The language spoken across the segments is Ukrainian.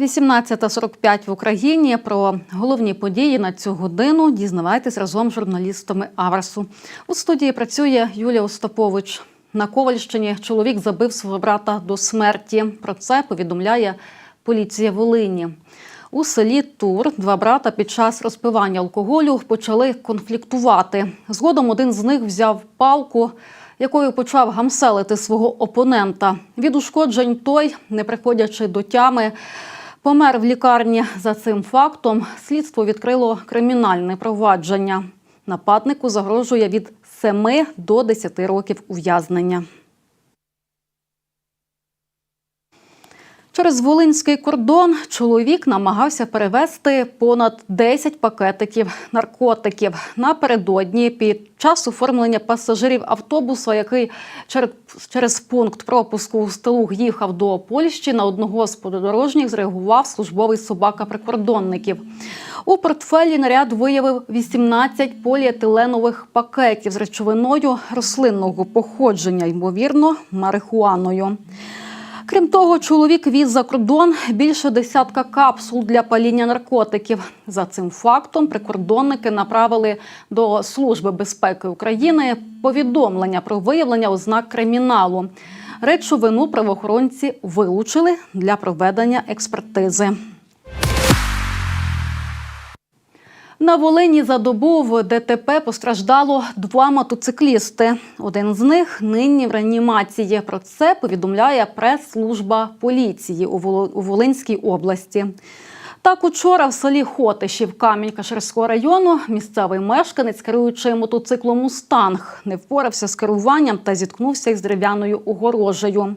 18.45 в Україні про головні події на цю годину дізнавайтесь разом з журналістами Аверсу. У студії працює Юлія Остапович. На Ковальщині чоловік забив свого брата до смерті. Про це повідомляє поліція Волині. У селі Тур два брата під час розпивання алкоголю почали конфліктувати. Згодом один з них взяв палку, якою почав гамселити свого опонента. Від ушкоджень той, не приходячи до тями, помер в лікарні. За цим фактом слідство відкрило кримінальне провадження. Нападнику загрожує від 7 до 10 років ув'язнення. Через Волинський кордон чоловік намагався перевезти понад 10 пакетиків наркотиків напередодні під час оформлення пасажирів автобуса, який через, через пункт пропуску у Сталуг їхав до Польщі. На одного з подорожніх зреагував службовий собака прикордонників. У портфелі наряд виявив 18 поліетиленових пакетів з речовиною рослинного походження, ймовірно, марихуаною. Крім того, чоловік віз за кордон більше десятка капсул для паління наркотиків. За цим фактом прикордонники направили до Служби безпеки України повідомлення про виявлення ознак криміналу. Речовину правоохоронці вилучили для проведення експертизи. На Волині за добу в ДТП постраждало два мотоциклісти. Один з них нині в реанімації. Про це повідомляє прес-служба поліції у Волинській області. Так, учора в селі Хотишів Камінь-Каширського району місцевий мешканець, керуючи мотоциклом «Мустанг», не впорався з керуванням та зіткнувся із дерев'яною огорожею.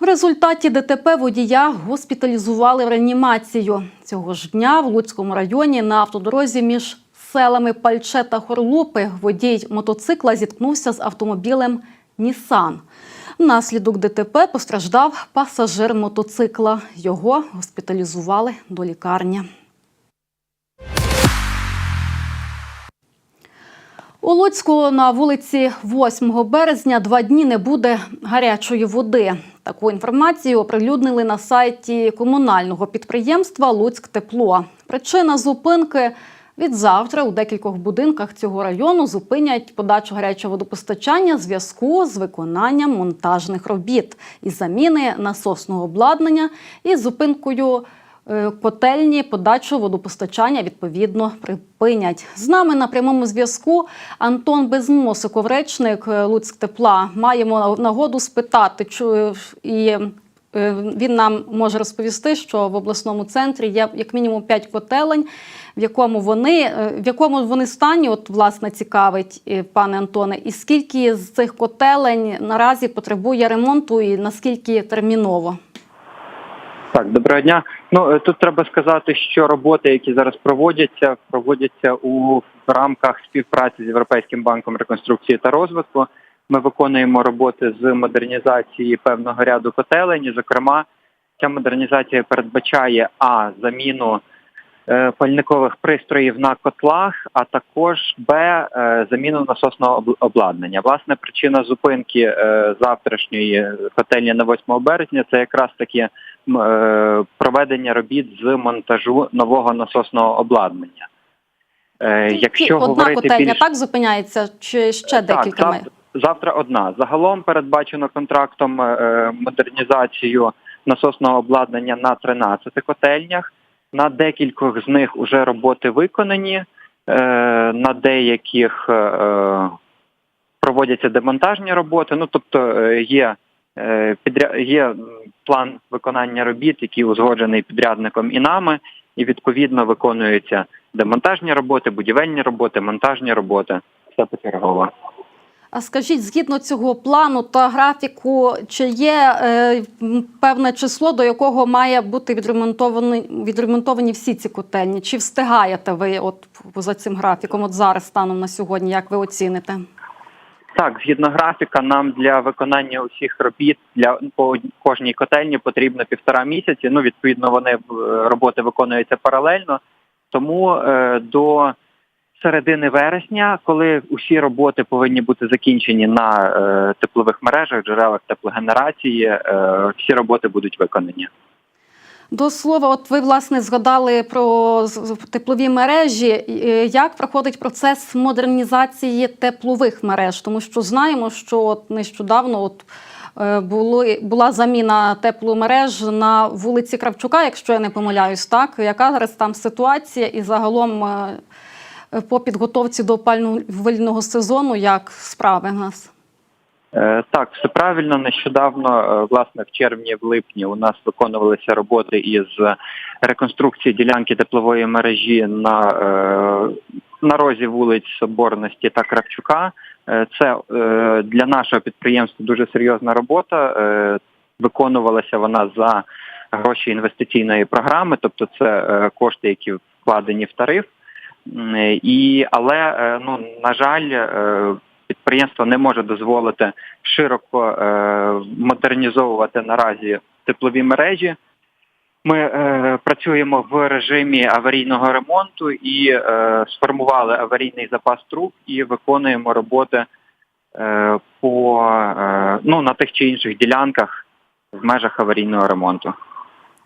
В результаті ДТП водія госпіталізували в реанімацію. Цього ж дня в Луцькому районі на автодорозі між селами Пальче та Хорлупи водій мотоцикла зіткнувся з автомобілем Нісан. Внаслідок ДТП постраждав пасажир мотоцикла. Його госпіталізували до лікарні. У Луцьку на вулиці 8 березня два дні не буде гарячої води. Таку інформацію оприлюднили на сайті комунального підприємства Луцьк Тепло. Причина зупинки від завтра у декількох будинках цього району зупинять подачу гарячого водопостачання зв'язку з виконанням монтажних робіт із заміни насосного обладнання і зупинкою котельні подачу водопостачання відповідно припинять. З нами на прямому зв'язку Антон Безмосиков, речник е, Луцьк Тепла. Маємо нагоду спитати, чу- і е, він нам може розповісти, що в обласному центрі є як мінімум 5 котелень, в якому вони е, в якому вони стані, от власне цікавить е, пане Антоне, і скільки з цих котелень наразі потребує ремонту, і наскільки терміново? Так, доброго дня. Ну е, тут треба сказати, що роботи, які зараз проводяться, проводяться у рамках співпраці з Європейським банком реконструкції та розвитку. Ми виконуємо роботи з модернізації певного ряду котелень. Зокрема, ця модернізація передбачає а заміну е, пальникових пристроїв на котлах, а також б е, заміну насосного обладнання. Власне, причина зупинки завтрашньої котельні на 8 березня це якраз таки проведення робіт з монтажу нового насосного обладнання. Е, Якщо одна говорити котельня більш... так зупиняється, чи ще декілька Так, завтра, завтра одна. Загалом передбачено контрактом е, модернізацію насосного обладнання на 13 котельнях. На декількох з них вже роботи виконані, е, на деяких е, е, проводяться демонтажні роботи. Ну тобто е, є, е. Є план виконання робіт, який узгоджений підрядником і нами, і відповідно виконуються демонтажні роботи, будівельні роботи, монтажні роботи. Все почергово. А скажіть, згідно цього плану та графіку, чи є е, певне число, до якого має бути відремонтовані, відремонтовані всі ці котельні? Чи встигаєте ви от за цим графіком, от зараз станом на сьогодні, як ви оціните? Так, згідно графіка, нам для виконання усіх робіт для по кожній котельні потрібно півтора місяці. Ну, відповідно, вони е, роботи виконуються паралельно. Тому е, до середини вересня, коли усі роботи повинні бути закінчені на е, теплових мережах, джерелах теплогенерації, е, всі роботи будуть виконані. До слова, от ви власне згадали про теплові мережі. Е, Як проходить процес модернізації теплових мереж? Тому що знаємо, що от нещодавно от е, були, була заміна тепломереж на вулиці Кравчука, якщо я не помиляюсь, так яка зараз там ситуація і загалом е, по підготовці до опалювального сезону, як справи в нас? Е, Так, все правильно. Нещодавно, е, власне, в червні, в липні у нас виконувалися роботи із реконструкції ділянки теплової мережі на, е, на розі вулиць Соборності та Кравчука. Це для нашого підприємства дуже серйозна робота. Виконувалася вона за гроші інвестиційної програми, тобто це кошти, які вкладені в тариф. І, але, ну, на жаль, підприємство не може дозволити широко е, модернізовувати наразі теплові мережі. Ми е, працюємо в режимі аварійного ремонту і е, сформували аварійний запас труб і виконуємо роботи е, по е, ну, на тих чи інших ділянках в межах аварійного ремонту.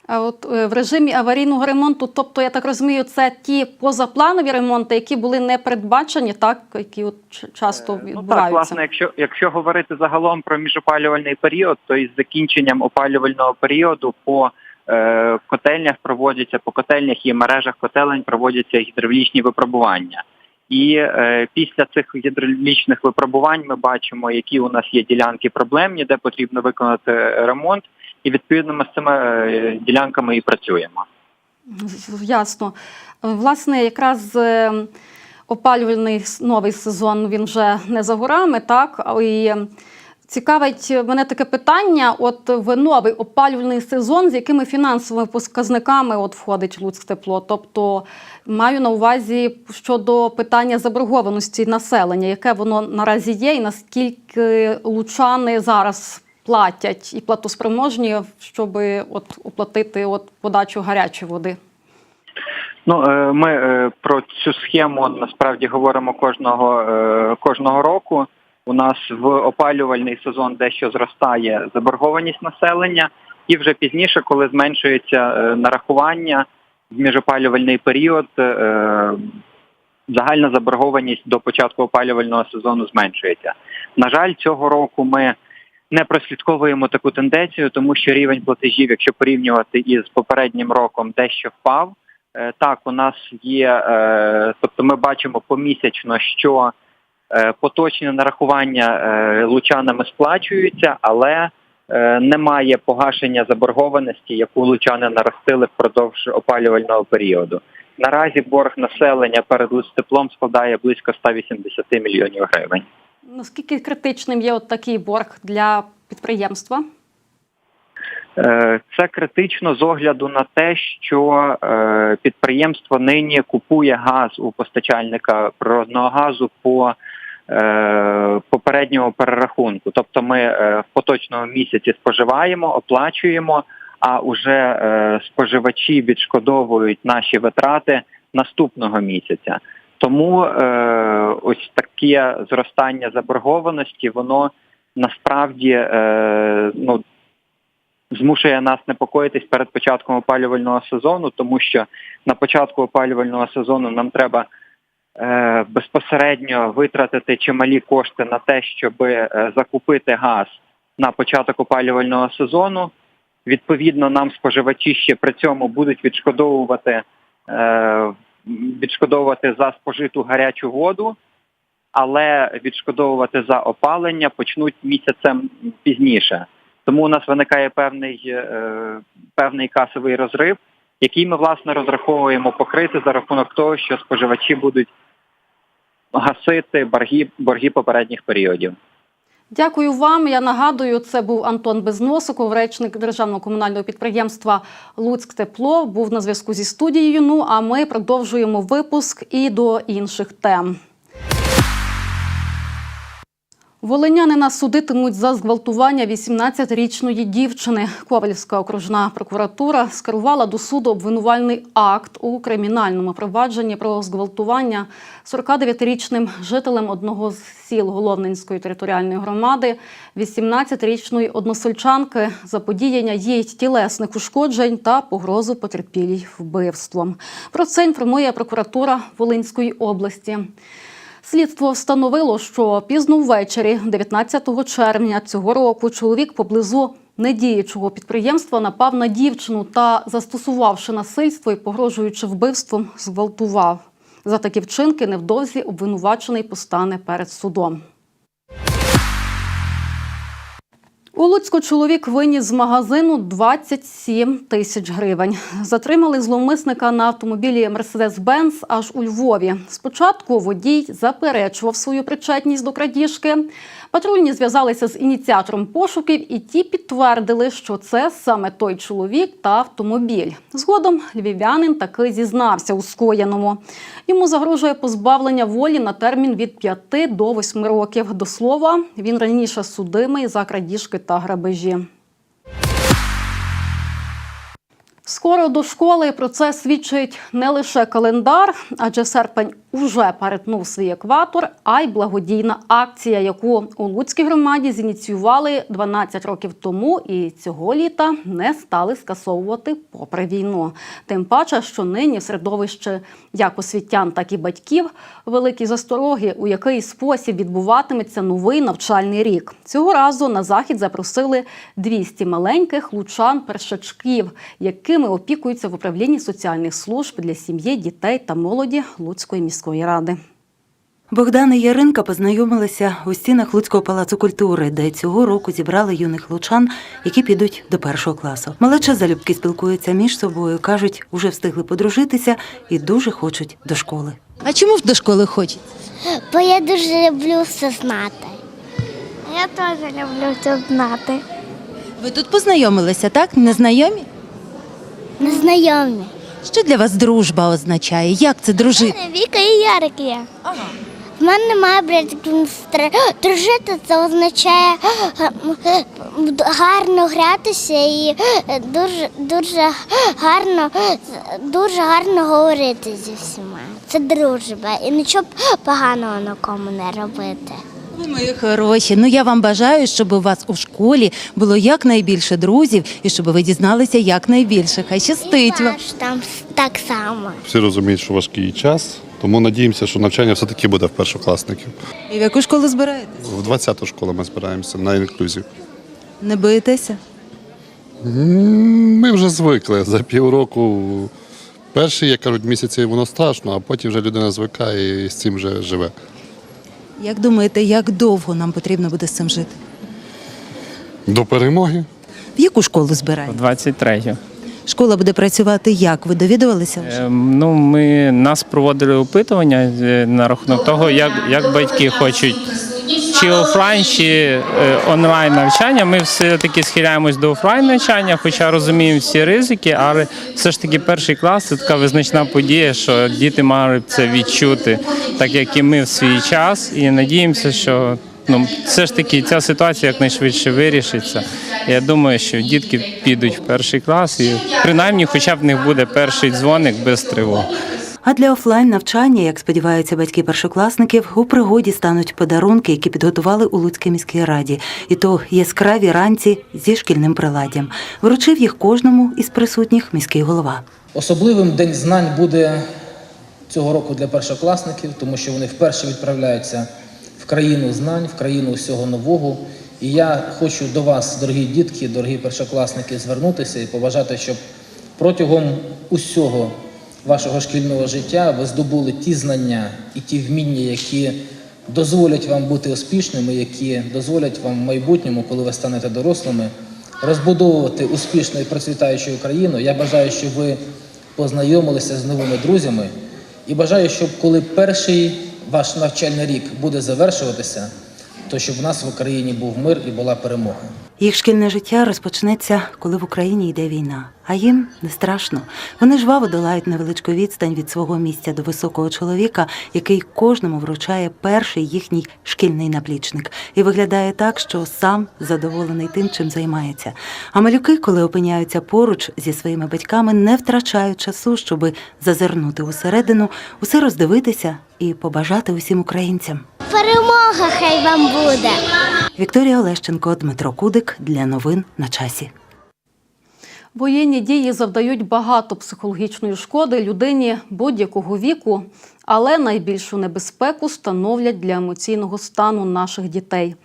А от е, в режимі аварійного ремонту, тобто, я так розумію, це ті позапланові ремонти, які були не передбачені, так які от часто Ну так, власне, якщо якщо говорити загалом про міжопалювальний період, то із закінченням опалювального періоду по е, котельнях проводяться по котельнях і мережах котелень проводяться гідравлічні випробування. І е, після цих гідравлічних випробувань ми бачимо, які у нас є ділянки проблемні, де потрібно виконати ремонт, і відповідно ми з цими е, ділянками і працюємо. Ясно. Власне, якраз е, опалювальний новий сезон він вже не за горами, так? І е, цікавить мене таке питання: от в новий опалювальний сезон, з якими фінансовими показниками от входить Луцьктепло? Тобто маю на увазі щодо питання заборгованості населення, яке воно наразі є, і наскільки лучани зараз платять і платоспроможні, щоб от оплатити от подачу гарячої води. Ну, е, ми е, про цю схему насправді говоримо кожного, е, кожного року. У нас в опалювальний сезон дещо зростає заборгованість населення, і вже пізніше, коли зменшується нарахування в міжопалювальний період, загальна заборгованість до початку опалювального сезону зменшується. На жаль, цього року ми не прослідковуємо таку тенденцію, тому що рівень платежів, якщо порівнювати із попереднім роком, дещо впав. Е, Так, у нас є, е, тобто ми бачимо помісячно, що е, поточні нарахування лучанами сплачуються, але немає погашення заборгованості, яку лучани наростили впродовж опалювального періоду. Наразі борг населення перед теплом складає близько 180 мільйонів гривень. Наскільки критичним є от такий борг для підприємства? Е, Це критично з огляду на те, що е, підприємство нині купує газ у постачальника природного газу по е, попередньому перерахунку. Тобто ми в поточному місяці споживаємо, оплачуємо, а уже споживачі відшкодовують наші витрати наступного місяця. Тому е, ось таке зростання заборгованості, воно насправді е, ну, змушує нас непокоїтись перед початком опалювального сезону, тому що на початку опалювального сезону нам треба е, безпосередньо витратити чималі кошти на те, щоб е, закупити газ на початок опалювального сезону. Відповідно, нам споживачі ще при цьому будуть відшкодовувати, е, відшкодовувати за спожиту гарячу воду, але відшкодовувати за опалення почнуть місяцем пізніше. Тому у нас виникає певний, е, певний касовий розрив, який ми власне розраховуємо покрити за рахунок того, що споживачі будуть гасити борги, борги попередніх періодів. Дякую вам. Я нагадую, це був Антон Безносиков, речник державного комунального підприємства Луцьктепло. Був на зв'язку зі студією. Ну а ми продовжуємо випуск і до інших тем. Волинянина судитимуть за зґвалтування 18-річної дівчини. Ковальська окружна прокуратура скерувала до суду обвинувальний акт у кримінальному провадженні про зґвалтування 49-річним жителем одного з сіл Головненської територіальної громади 18-річної односельчанки заподіяння їй тілесних ушкоджень та погрозу потерпілій вбивством. Про це інформує прокуратура Волинської області. Слідство встановило, що пізно ввечері, 19 червня цього року, чоловік поблизу недіючого підприємства напав на дівчину та, застосувавши насильство і погрожуючи вбивством, зґвалтував. За такі вчинки невдовзі обвинувачений постане перед судом. У Луцьку чоловік виніс з магазину 27 тисяч гривень. Затримали зловмисника на автомобілі Mercedes-Benz аж у Львові. Спочатку водій заперечував свою причетність до крадіжки. Патрульні зв'язалися з ініціатором пошуків, і ті підтвердили, що це саме той чоловік та автомобіль. Згодом львів'янин таки зізнався у скоєному. Йому загрожує позбавлення волі на термін від 5 до 8 років. До слова, він раніше судимий за крадіжки та грабежі. Скоро до школи про це свідчить не лише календар, адже серпень уже перетнув свій екватор, а й благодійна акція, яку у Луцькій громаді зініціювали 12 років тому, і цього літа не стали скасовувати попри війну. Тим паче, що нині в середовищі як освітян, так і батьків великі застороги, у який спосіб відбуватиметься новий навчальний рік. Цього разу на захід запросили 200 маленьких лучан першачків, якими опікуються в управлінні соціальних служб для сім'ї, дітей та молоді Луцької міської ради. Богдан Яринка познайомилися у стінах Луцького палацу культури, де цього року зібрали юних лучан, які підуть до першого класу. Малеча залюбки спілкуються між собою, кажуть, уже встигли подружитися і дуже хочуть до школи. А чому до школи хочете? Бо я дуже люблю все знати. Я теж люблю все знати. Ви тут познайомилися, так? Незнайомі? Незнайомі. Що для вас дружба означає? Як це дружити? Віка і Ярик є. В мене немає братів сестри. Дружити це означає гарно гратися і дуже, дуже гарно, дуже гарно говорити зі всіма. Це дружба. І нічого поганого нікому не робити. Ви мої хороші. Ну я вам бажаю, щоб у вас у школі було якнайбільше друзів і щоб ви дізналися якнайбільше. Хай щастить вам. там так само. Всі розуміють, що важкий час, тому надіємося, що навчання все-таки буде в першокласників. І в яку школу збираєтесь? В 20-ту школу ми збираємося на інклюзію. Не боїтеся? М, Ми вже звикли за півроку. Перші, як кажуть, місяці воно страшно, а потім вже людина звикає і з цим вже живе. Як думаєте, як довго нам потрібно буде з цим жити? До перемоги. В яку школу збираєте? 23 Школа буде працювати як? Ви довідувалися? Ем, Ну, ми нас проводили опитування е, на рахунок того, як, як батьки хочуть чи офлайн, чи е, онлайн навчання. Ми все таки схиляємось до офлайн навчання, хоча розуміємо всі ризики, але все ж таки перший клас це така визначна подія, що діти мали б це відчути, так як і ми в свій час, і надіємося, що. Ну, все ж таки ця ситуація якнайшвидше вирішиться. Я думаю, що дітки підуть в перший клас, і принаймні, хоча б в них буде перший дзвоник без тривог. А для офлайн навчання, як сподіваються батьки першокласників, у пригоді стануть подарунки, які підготували у Луцькій міській раді, і то яскраві ранці зі шкільним приладдям. Вручив їх кожному із присутніх міський голова. Особливим День знань буде цього року для першокласників, тому що вони вперше відправляються в країну знань, в країну усього нового. І я хочу до вас, дорогі дітки, дорогі першокласники, звернутися і побажати, щоб протягом усього вашого шкільного життя ви здобули ті знання і ті вміння, які дозволять вам бути успішними, які дозволять вам в майбутньому, коли ви станете дорослими, розбудовувати успішну і процвітаючу Україну. Я бажаю, щоб ви познайомилися з новими друзями і бажаю, щоб коли перший ваш навчальний рік буде завершуватися, то щоб в нас в Україні був мир і була перемога. Їх шкільне життя розпочнеться, коли в Україні йде війна. А їм не страшно. Вони жваво долають невеличку відстань від свого місця до високого чоловіка, який кожному вручає перший їхній шкільний наплічник, і виглядає так, що сам задоволений тим, чим займається. А малюки, коли опиняються поруч зі своїми батьками, не втрачають часу, щоби зазирнути усередину, усе роздивитися і побажати усім українцям. Перемога хай вам буде! Вікторія Олещенко, Дмитро Кудик для новин на часі. Воєнні дії завдають багато психологічної шкоди людині будь-якого віку, але найбільшу небезпеку становлять для емоційного стану наших дітей.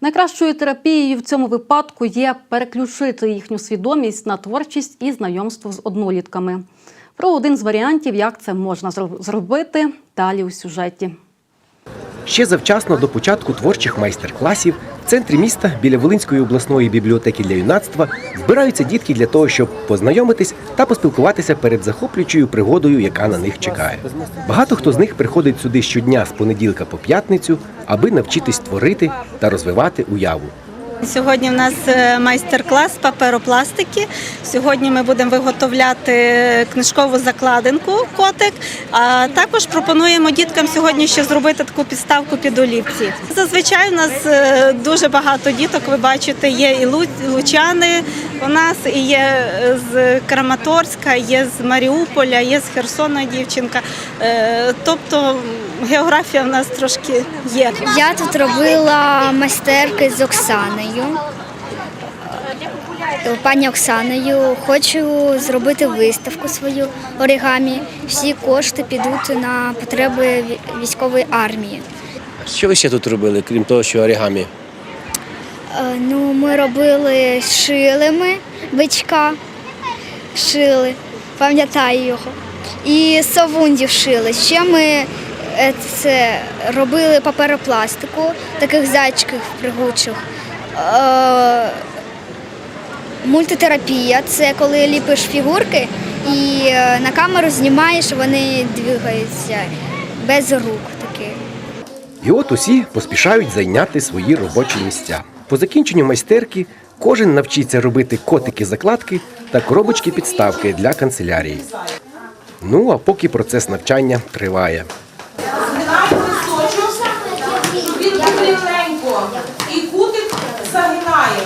Найкращою терапією в цьому випадку є переключити їхню свідомість на творчість і знайомство з однолітками. Про один з варіантів, як це можна зробити, далі у сюжеті. Ще завчасно до початку творчих майстер-класів в центрі міста біля Волинської обласної бібліотеки для юнацтва збираються дітки для того, щоб познайомитись та поспілкуватися перед захоплюючою пригодою, яка на них чекає. Багато хто з них приходить сюди щодня з понеділка по п'ятницю, аби навчитись творити та розвивати уяву. Сьогодні в нас е, майстер-клас паперопластики. Сьогодні ми будемо виготовляти книжкову закладинку котик. А також пропонуємо діткам сьогодні ще зробити таку підставку під олівці. Зазвичай у нас е, дуже багато діток. Ви бачите, є і лучани у нас, є е, з Краматорська, є з Маріуполя, є з Херсона дівчинка. Е, Тобто географія в нас трошки є. Я тут робила майстерки з Оксаною. Пані Оксаною хочу зробити виставку свою оригамі. Всі кошти підуть на потреби військової армії. Що ви ще тут робили, крім того, що оригамі? Е, Ну, ми робили шили ми бичка, шили, пам'ятаю його. І совундів шили. Ще ми е, це робили паперопластику, таких зайчиків пригучих. Е, Мультитерапія це коли ліпиш фігурки і на камеру знімаєш, вони двигаються без рук таки. І от усі поспішають зайняти свої робочі місця. По закінченню майстерки кожен навчиться робити котики-закладки та коробочки підставки для канцелярії. Ну а поки процес навчання триває. І кутик загинає.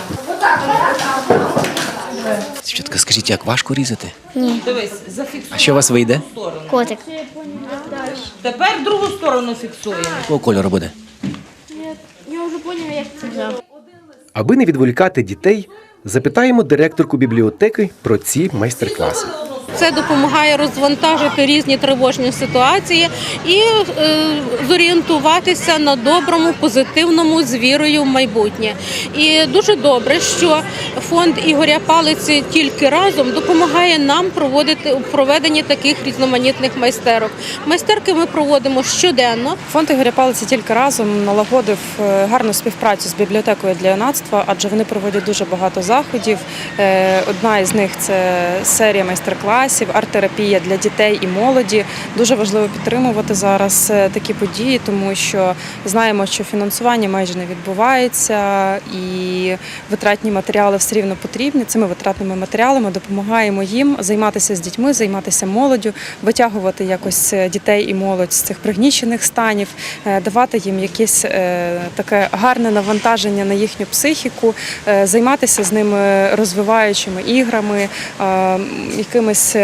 Дівчатка, скажіть, як важко різати? Дивись, зафіксуй А що у вас вийде? Котик. Тепер другу сторону фіксуємо. Якого кольору буде? Аби не відволікати дітей, запитаємо директорку бібліотеки про ці майстер-класи. Це допомагає розвантажити різні тривожні ситуації і е, зорієнтуватися на доброму, позитивному з вірою в майбутнє. І дуже добре, що фонд Ігоря Палиці тільки разом допомагає нам проводити у проведенні таких різноманітних майстерок. Майстерки ми проводимо щоденно. Фонд Ігоря Палиці тільки разом налагодив е, гарну співпрацю з бібліотекою для юнацтва, адже вони проводять дуже багато заходів. Е, Одна із них це серія майстер-класів, арт-терапія для дітей і молоді. Дуже важливо підтримувати зараз е, такі події, тому що знаємо, що фінансування майже не відбувається, і витратні матеріали все рівно потрібні. Цими витратними матеріалами допомагаємо їм займатися з дітьми, займатися молоддю, витягувати якось е, дітей і молодь з цих пригнічених станів, е, давати їм якесь таке гарне навантаження на їхню психіку, займатися з ними розвиваючими іграми, якимись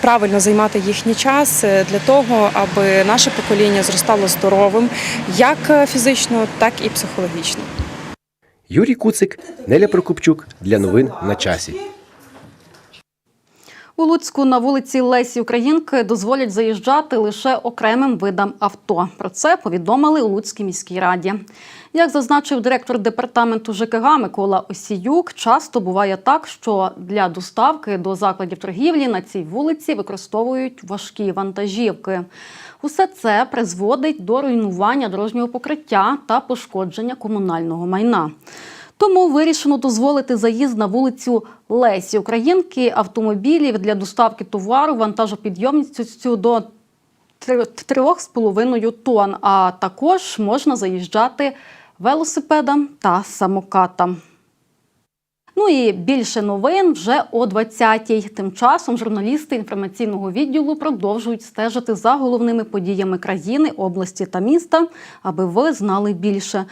правильно займати їхній час е, для того, аби наше покоління зростало здоровим, як е, фізично, так і психологічно. Юрій Куцик, Неля Прокопчук для новин на часі. У Луцьку на вулиці Лесі Українки дозволять заїжджати лише окремим видам авто. Про це повідомили у Луцькій міській раді. Як зазначив директор департаменту ЖКГ Микола Осіюк, часто буває так, що для доставки до закладів торгівлі на цій вулиці використовують важкі вантажівки. Усе це призводить до руйнування дорожнього покриття та пошкодження комунального майна. Тому вирішено дозволити заїзд на вулицю Лесі Українки автомобілів для доставки товару вантажопідйомністю до 3,5 тонн, а також можна заїжджати велосипедам та самокатам. Ну і більше новин вже о 20-й. Тим часом журналісти інформаційного відділу продовжують стежити за головними подіями країни, області та міста, аби ви знали більше.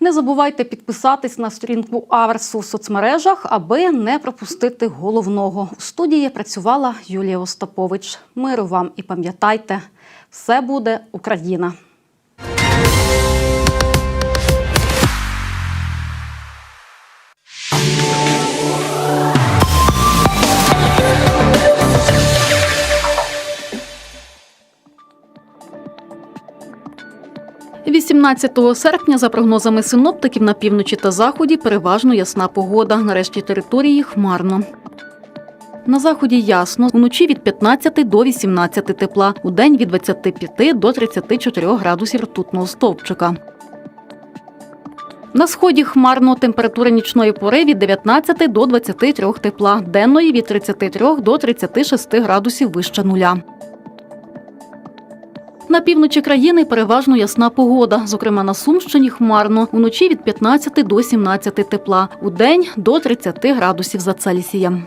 Не забувайте підписатись на сторінку Аверсу в соцмережах, аби не пропустити головного. У студії працювала Юлія Остапович. Миру вам і пам'ятайте, все буде Україна. – 18 серпня, за прогнозами синоптиків, на півночі та заході переважно ясна погода. Нарешті території хмарно. На заході ясно, вночі від 15 до 18 тепла, у день від 25 до 34 градусів ртутного стовпчика. На сході хмарно температура нічної пори від 19 до 23 тепла, денної від 33 до 36 градусів вище нуля. На півночі країни переважно ясна погода. Зокрема, на Сумщині хмарно. Уночі від 15 до 17 тепла, у день до 30 градусів за Цельсієм.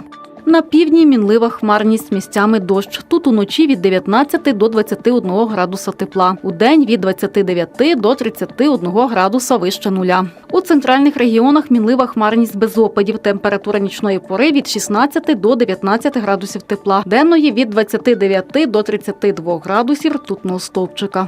На півдні мінлива хмарність місцями дощ. Тут уночі від 19 до 21 градуса тепла. У день від 29 до 31 градуса вище нуля. У центральних регіонах мінлива хмарність без опадів. Температура нічної пори від 16 до 19 градусів тепла. Денної від 29 до 32 градусів ртутного стовпчика.